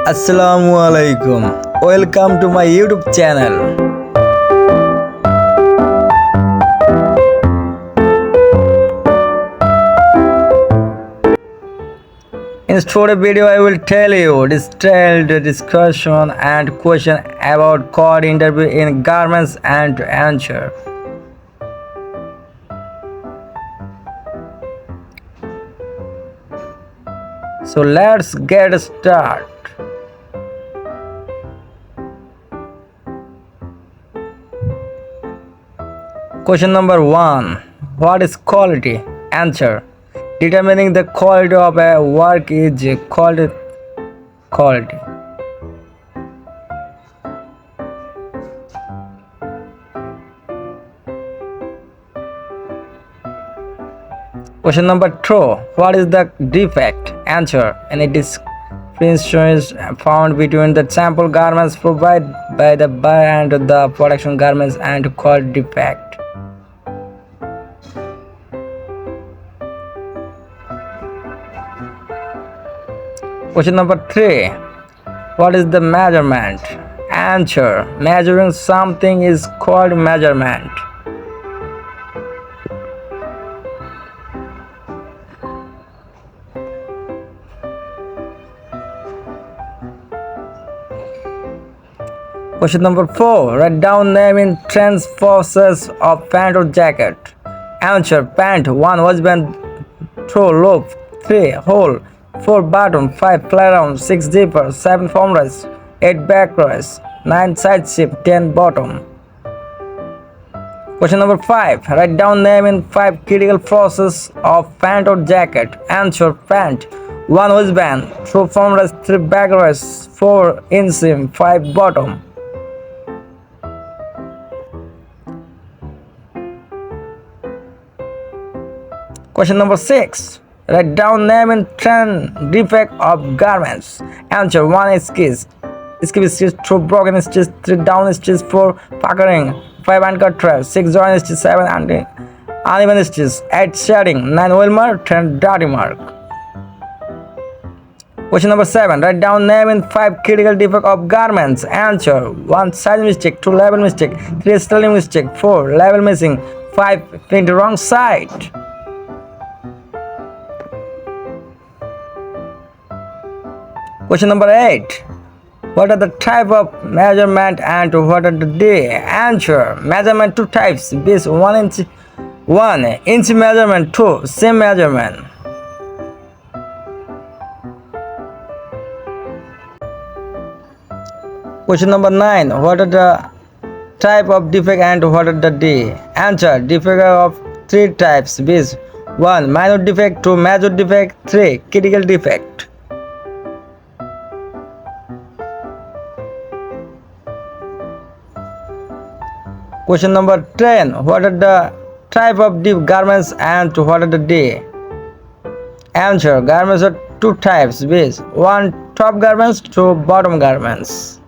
আসসালামু আলাইকুম welcome to my YouTube channel In today's video, I will tell you detailed discussion and question about code interview in garments and answer. So let's get started. Question number one What is quality? Answer Determining the quality of a work is called quality. Question number two What is the defect? Answer Any distinction found between the sample garments provided by the buyer and the production garments and called defect. Question number three. What is the measurement? Answer. Measuring something is called measurement. Question number four. Write down name in trans forces of pant or jacket. Answer. Pant. One husband two loop. Three. Hole four bottom five playround six zipper seven formless eight backrest nine side zip ten bottom. Question number five. Write down name in five critical forces of pant or jacket. Answer pant one husband two formless three backrest four inseam five bottom. Question number six. Write down name and trend defect of garments. Answer one is skis. Skip stitch, two broken stitches, three down stitches, four puckering, five uncut threads, six joint stitches, seven uneven uneven stitches, eight shading, nine wheel mark, ten dirty mark. Question number seven. Write down name in five critical defect of garments. Answer one size mistake, two label mistake, three styling mistake, four label missing, five print wrong side. Question number 8. What are the type of measurement and what are the? Answer. Measurement two types. This one inch one inch measurement two same measurement. Question number 9. What are the type of defect and what are the day? Answer. Defect of three types. This one minor defect, two major defect, three critical defect. Question number 10. What are the type of deep garments and what are the day? Answer. Garments are two types. Base. One top garments, two bottom garments.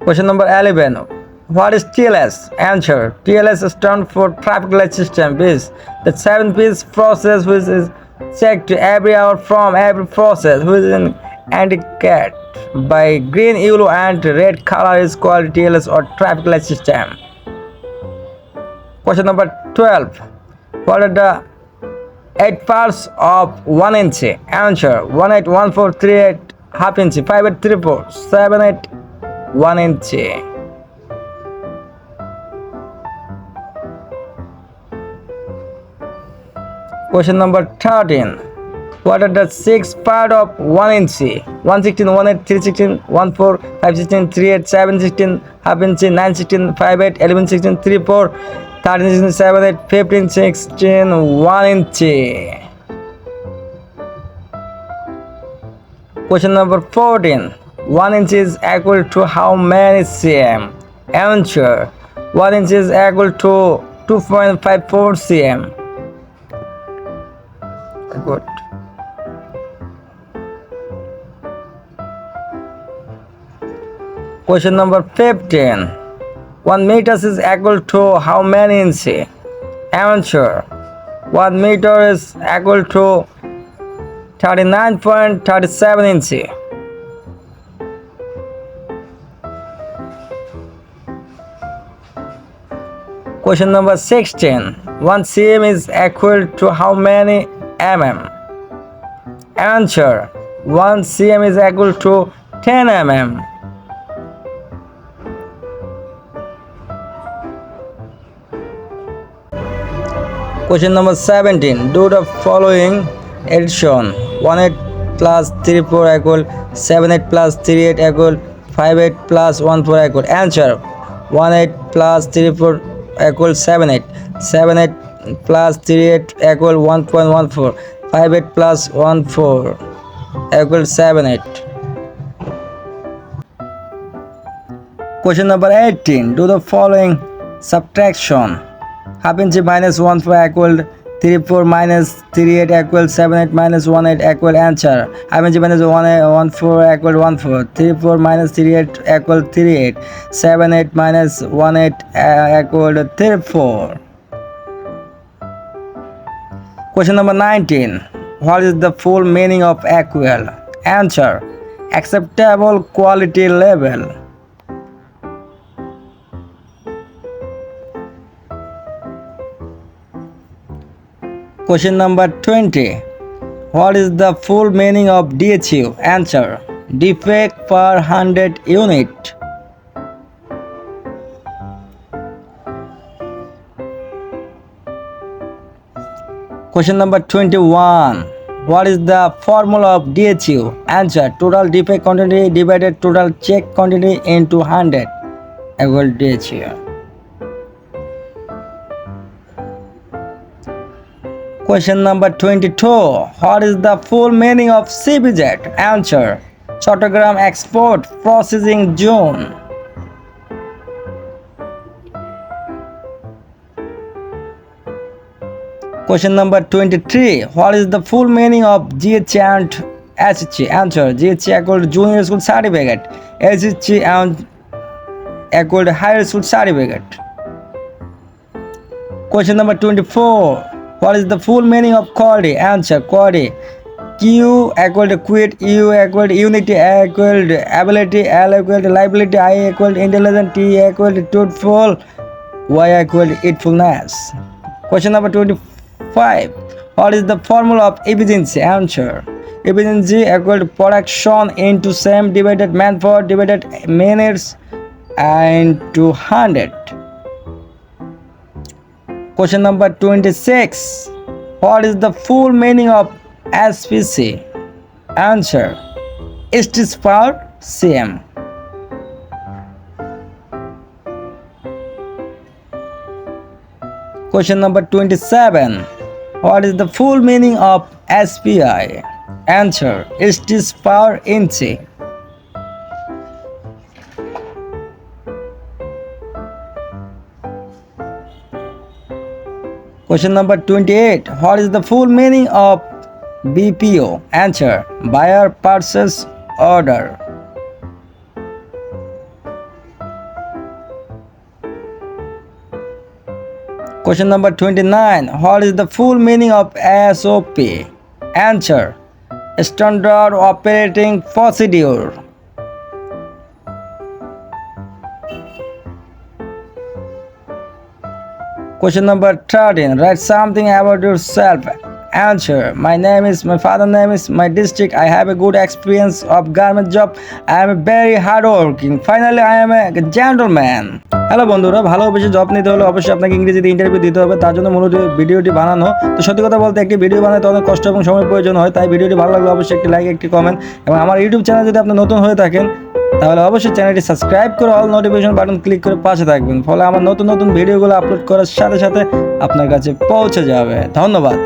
Question number 11. What is TLS? Answer. TLS stands for traffic light system. Base. The seven piece process which is checked every hour from every process which is indicated by green, yellow and red color is called TLS or traffic light system. Question number 12. What are the 8 parts of 1 inch? Answer 1 8 1 4 3 8 half inch 5 8 3 4 7 8 1 inch. Question number 13. What are the six part of 1 inch? 116, 18, 316, 14, 516, 38, 716, half inch, 916, 58, 11, 16, 34, 13, 16, 7, 8, 15, 16, 1 inch. Question number 14. 1 inch is equal to how many cm? Answer. 1 inch is equal to 2.54 cm. Good. Question number 15. 1 meters is equal to how many inch? Answer. 1 meter is equal to 39.37 inch. Question number 16. 1 cm is equal to how many mm? Answer. 1 cm is equal to 10 mm. Question number 17. Do the following addition. 1 8 plus 3 4 equal 7 8 plus 3 8 equal 5 8 plus 1 4 equal. Answer. 1 8 plus 3 4 equal 7 8. 7 8 plus 3 8 equal 1.14. 5 8 plus 1 4 equal 7 8. Question number 18. Do the following subtraction. Half inch minus 1 4 equal 3 4 minus 3 8 equal 7 8 minus 1 8 equal answer. Half inch minus 1 8, 1 4 equal 1 4. 3 4 minus 3 8 equal 3 8. 7 8 minus 1 8 uh, equal 3 4. Question number 19. What is the full meaning of equal? Answer. Acceptable quality level. Question number 20. What is the full meaning of DHU? Answer. Defect per 100 unit. Question number 21. What is the formula of DHU? Answer. Total defect quantity divided total check quantity into 100 equal DHU. Question number 22. What is the full meaning of CBZ? Answer. Chattogram Export Processing Zone. Question number 23. What is the full meaning of GH and HC? Answer. GH equal Junior School Certificate. HC and equal Higher School Certificate. Question number 24. What is the full meaning of quality? Answer. Quality. Q equal to quit, U equal to unity, A equal to ability, L equal to liability, I equal to intelligence, T equal to truthful, Y equal to itfulness. Question number 25. What is the formula of efficiency? Answer. Efficiency equal to production into same divided manpower divided minutes into 100. Question number 26. What is the full meaning of SPC? Answer. It is per cm. Question number 27. What is the full meaning of SPI? Answer. It is per inch. Question number 28. What is the full meaning of BPO? Answer. Buyer Purchase Order. Question number 29. What is the full meaning of SOP? Answer. Standard Operating Procedure. Question number 13. Write something about yourself. Answer. My name is, my father name is, my district. I have a good experience of garment job. I am very hardworking. Finally, I am a gentleman. Hello বন্ধুরা ভালোবেসে job নিতে হলে অবশ্যই আপনাকে ইংরেজিতে interview দিতে হবে তার জন্য মূলত ভিডিওটি বানানো তো সত্যি কথা বলতে একটি ভিডিও বানাতে অনেক কষ্ট এবং সময় প্রয়োজন হয় তাই ভিডিওটি ভালো লাগলে অবশ্যই একটি লাইক একটি কমেন্ট এবং আমার ইউটিউব চ্যানেল যদি আপনি নতুন হয়ে থাকেন তাহলে অবশ্যই চ্যানেলটি সাবস্ক্রাইব করে অল নোটিফিকেশন বাটন ক্লিক করে পাশে থাকবেন। ফলে আমার নতুন নতুন ভিডিওগুলো আপলোড করার সাথে সাথে আপনার কাছে পৌঁছে যাবে। ধন্যবাদ।